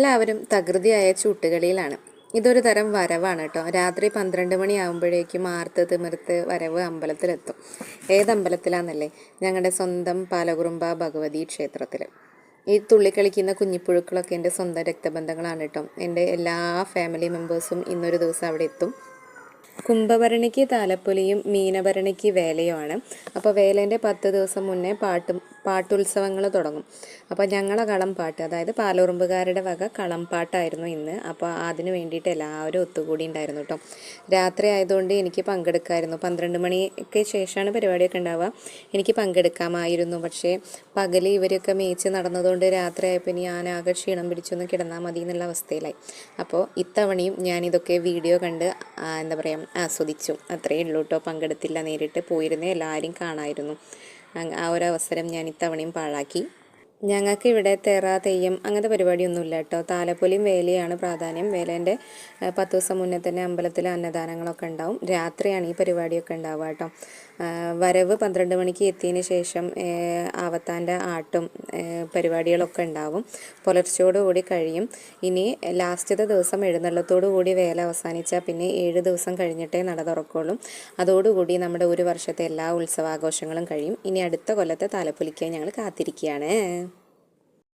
എല്ലാവരും തകൃതിയായ ചൂട്ടുകളിയിലാണ് ഇതൊരു തരം വരവാണ് കേട്ടോ രാത്രി പന്ത്രണ്ട് മണിയാകുമ്പോഴേക്കും ആർത്ത് തിമിർത്ത് വരവ് അമ്പലത്തിലെത്തും. ഏത് അമ്പലത്തിലാണെന്നല്ലേ ഞങ്ങളുടെ സ്വന്തം പാലകുറുമ്പ ഭഗവതി ക്ഷേത്രത്തിൽ ഈ തുള്ളിക്കളിക്കുന്ന കുഞ്ഞിപ്പുഴുക്കളൊക്കെ എന്റെ സ്വന്തം രക്തബന്ധങ്ങളാണ് കേട്ടോ എന്റെ എല്ലാ ഫാമിലി മെമ്പേഴ്സും ഇന്നൊരു ദിവസം അവിടെ എത്തും. കുംഭഭരണിക്ക് താലപ്പൊലിയും മീനഭരണിക്ക് വേലയുമാണ്. അപ്പോൾ വേലേന്റെ പത്ത് ദിവസം മുന്നേ പാട്ടും പാട്ടുത്സവങ്ങൾ തുടങ്ങും. അപ്പോൾ ഞങ്ങളെ കളംപാട്ട് അതായത് പാലുറുമ്പുകാരുടെ വക കളംപാട്ടായിരുന്നു ഇന്ന്. അപ്പോൾ അതിന് വേണ്ടിയിട്ട് എല്ലാവരും ഒത്തുകൂടി ഉണ്ടായിരുന്നു കേട്ടോ. രാത്രി ആയതുകൊണ്ട് എനിക്ക് പങ്കെടുക്കാമായിരുന്നു പന്ത്രണ്ട് മണിക്ക് ശേഷമാണ് പരിപാടിയൊക്കെ ഉണ്ടാവുക. എനിക്ക് പങ്കെടുക്കാമായിരുന്നു. പക്ഷേ പകൽ ഇവരൊക്കെ മേച്ച് നടന്നതുകൊണ്ട് രാത്രി ആയപ്പോൾ ഞാൻ ആകെ ക്ഷീണം പിടിച്ചൊന്ന് കിടന്നാൽ മതി എന്നുള്ള അവസ്ഥയിലായി. അപ്പോൾ ഇത്തവണയും ഞാനിതൊക്കെ വീഡിയോ കണ്ട് എന്താ പറയുക ആസ്വദിച്ചു. അത്രയേ ഉള്ളൂ കേട്ടോ. പങ്കെടുത്തില്ല നേരിട്ട് പോയിരുന്നേ എല്ലാവരും കാണാമായിരുന്നു അങ് ആ അവസരം ഞാൻ ഇത്തവണയും പാഴാക്കി. ഞങ്ങൾക്ക് ഇവിടെ തെറ തെയ്യം അങ്ങനത്തെ പരിപാടിയൊന്നുമില്ല കേട്ടോ. താലപ്പൊലിയും വേലയാണ് പ്രാധാന്യം. വേലേന്റെ പത്ത് ദിവസം മുന്നേ തന്നെ അമ്പലത്തിൽ അന്നദാനങ്ങളൊക്കെ ഉണ്ടാവും. രാത്രിയാണ് ഈ പരിപാടിയൊക്കെ ഉണ്ടാവുക കേട്ടോ. വരവ് പന്ത്രണ്ട് മണിക്ക് എത്തിയതിന് ശേഷം ആവത്താന്റെ ആട്ടും പരിപാടികളൊക്കെ ഉണ്ടാവും. പുലർച്ചയോടുകൂടി കഴിയും. ഇനി ലാസ്റ്റത്തെ ദിവസം എഴുന്നള്ളത്തോടു കൂടി വേല അവസാനിച്ചാൽ പിന്നെ ഏഴ് ദിവസം കഴിഞ്ഞിട്ടേ നട തുറക്കുള്ളൂ. അതോടുകൂടി നമ്മുടെ ഒരു വർഷത്തെ എല്ലാ ഉത്സവാഘോഷങ്ങളും കഴിയും. ഇനി അടുത്ത കൊല്ലത്തെ താലപ്പൊലിക്കായി ഞങ്ങൾ കാത്തിരിക്കുകയാണ്.